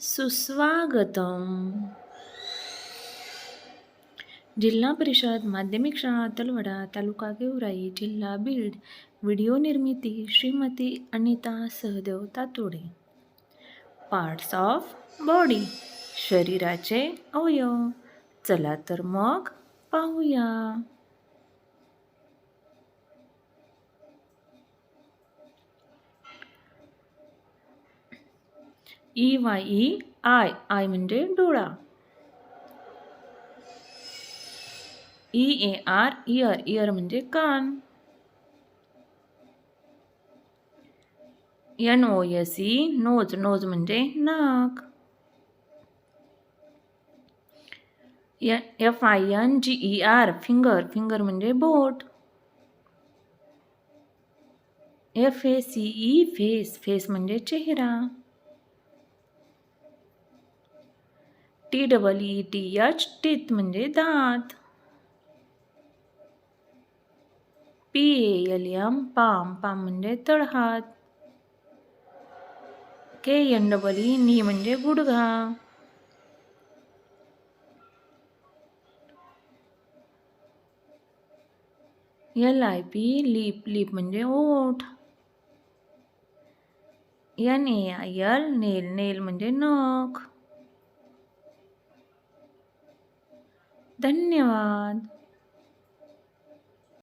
सुस्वागतम. जिल्हा परिषद माध्यमिक शाळा तलवडा तालुका गेवराई जिल्हा बीड व्हिडिओ निर्मिती Shrimati Anita Sahdev Tatode. Parts of body शरीराचे अवयव. चला तर मग पाहूया. ई वाय ई आय आय म्हणजे डोळा E A R ear ear म्हणजे कान N O S E nose nose म्हणजे नाक F I N G E R finger finger म्हणजे boat F A C E face face म्हणजे चेहरा T double E T H teeth म्हणजे दात. P L M palm palm म्हणजे तळहात. K N double E knee म्हणजे गुडघा. L I P lip lip म्हणजे ओठ. N A I L nail nail म्हणजे नख. धन्यवाद.